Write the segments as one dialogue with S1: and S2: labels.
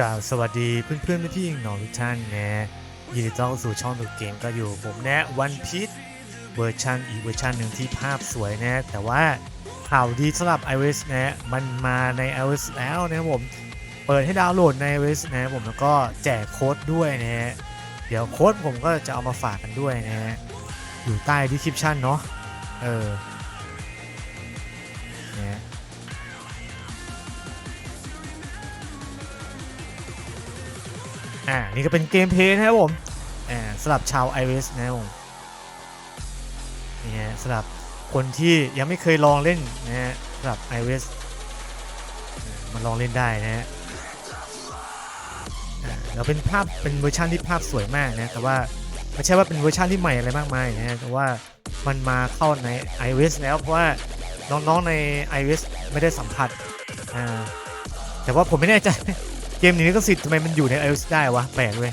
S1: กล่าวสวัสดีเพื่อนๆพี่ๆน้องทุกท่านนะยินดีต้อนรับสู่ช่องดูเกมก็อยู่ผมนะวันพีชเวอร์ชันอีกเวอร์ชันหนึ่งที่ภาพสวยนะ แต่ว่าข่าวดีสำหรับ iOS นะมันมาใน iOS แล้วนะครับผม เปิดให้ดาวน์โหลดใน iOS นะผมแล้วก็แจกโค้ดด้วยนะฮะเดี๋ยวโค้ดผมก็จะเอามาฝากกันด้วยนะฮะอยู่ใต้ description เนาะเออ อ่า นี่ก็เป็นเกมเพลย์นะครับผม อ่าสำหรับชาว iOS นะครับผม นี่ฮะสำหรับคนที่ยังไม่เคยลองเล่นนะฮะสำหรับ iOS อ่ามาลองเล่นได้นะฮะอ่าเป็นภาพเป็นเวอร์ชันที่ภาพสวยมากนะ แต่ว่าไม่ใช่ว่าเป็นเวอร์ชันที่ใหม่อะไรมากมายนะฮะ แต่ว่ามันมาเข้าใน iOS แล้วเพราะว่าน้องๆใน iOS ไม่ได้สัมผัสอ่าแต่ว่าผมไม่แน่ใจ เกมนี้ก็สิทธิ์ทำไมมันอยู่ใน iOS ได้วะแปลกเว้ย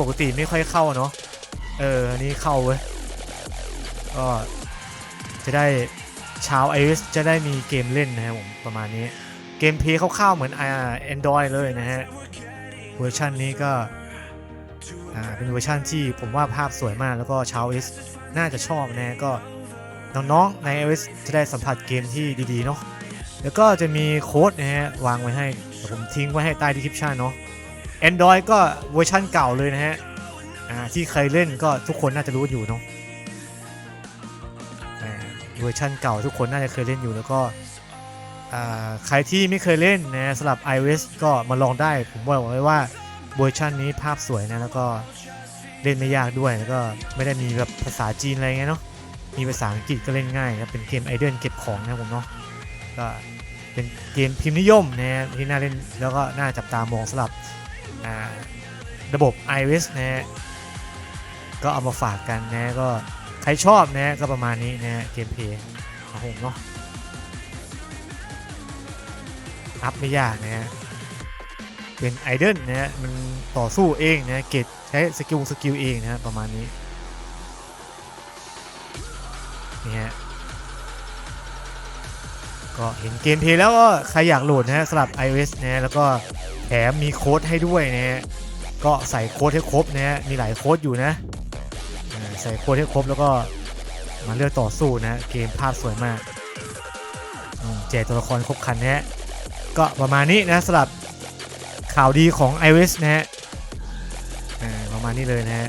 S1: ปกติไม่ค่อยเข้าเนาะเอออันนี้เข้าเว้ยก็จะได้ชาว iOS จะได้มีเกมเล่นนะครับผมประมาณนี้เกมเพลย์คร่าวๆเหมือนอ่า Android เลยนะฮะเวอร์ชันนี้ก็อ่าเป็นเวอร์ชันที่ผมว่าภาพสวยมากแล้วก็ชาว iOS น่าจะชอบนะก็น้องๆใน iOS จะได้สัมผัสเกมที่ดีๆเนาะแล้วก็จะมีโค้ดนะฮะวางไว้ให้ เดี๋ยวผมทิ้งไว้ให้ใต้ดีคริปชันเนาะ Android ก็เวอร์ชันเก่าเลยนะฮะที่เคยเล่นก็ทุกคนน่าจะรู้อยู่เนาะเวอร์ชันเก่าทุกคนน่าจะเคยเล่นอยู่แล้วก็ใครที่ไม่เคยเล่นนะสำหรับ iOS ก็มาลองได้ ผมบอกไว้ว่าเวอร์ชันนี้ภาพสวยนะแล้วก็เล่นไม่ยากด้วยแล้วก็ไม่ได้มีแบบภาษาจีนอะไรเงี้ยเนาะมีภาษาอังกฤษก็เล่นง่ายนะเป็นเกมไอเดนเก็บของนะผมเนาะก็ เป็นเกมพิมพ์นิยมนะฮะที่น่าเล่นแล้วก็น่าจับตามองสำหรับระบบ iOS นะฮะก็เอามาฝากกันนะก็ใครชอบนะก็ประมาณนี้นะเกมเพย์ของผมเนาะอัพไม่ยากนะฮะเป็นไอดอลนะฮะมันต่อสู้เองนะเกตใช้สกิลสกิลเองนะฮะประมาณนี้นี่ฮะ ก็เห็นเกมเพลย์แล้วก็ใครอยากโหลดนะฮะสำหรับ iOS นะฮะแล้วก็แถมมีโค้ดให้ด้วยนะฮะก็ใส่โค้ดให้ครบนะฮะมีหลายโค้ดอยู่นะใส่โค้ดให้ครบแล้วก็มาเลือกต่อสู้นะเกมภาพสวยมากแจกตัวละครครบคันนะฮะก็ประมาณนี้นะสำหรับข่าวดีของ iOS นะฮะอ่าประมาณนี้เลยนะฮะ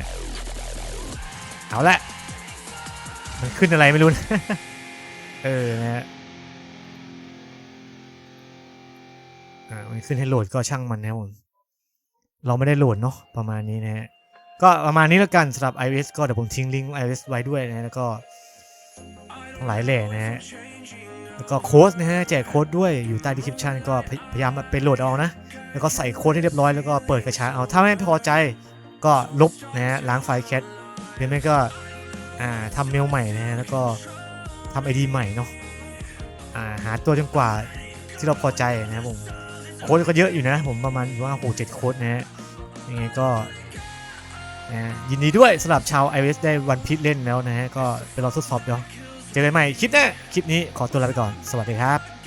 S1: เอาละมันขึ้นอะไรไม่รู้นะเออนะฮะ อ่ามันขึ้นให้โหลดก็ช่างมันนะผมเราไม่ได้โหลดเนาะประมาณนี้นะฮะก็ประมาณนี้แล้วกันสำหรับ iOS ก็เดี๋ยวผมทิ้งลิงก์ iOS ไว้ด้วยนะแล้วก็ทั้งหลายแหล่นะฮะแล้วก็โค้ดนะฮะแจกโค้ดด้วยอยู่ใต้ description ก็พยพยายามไปโหลดเอานะ แล้วก็ใส่โค้ดให้เรียบร้อยแล้วก็เปิดกระชาเอาถ้าไม่พอใจก็ลบนะฮะล้างไฟล์แคทหรือไม่ก็อ่าทำเมลใหม่นะฮะแล้วก็ทำไอดีใหม่เนาะอ่าหาตัวจนกว่าที่เราพอใจนะครับผม โค้ดก็เยอะอยู่นะ ผมประมาณว่าโหเจ็ดโค้ดนะฮะยังไงก็นะยินดีด้วยสำหรับชาว iOS ได้วันพิษเล่นแล้วนะฮะ ก็ไปรอทดสอบเดี๋ยวเจอกันใหม่คลิปหน้าคลิปนี้ขอตัวลาไปก่อน สวัสดีครับ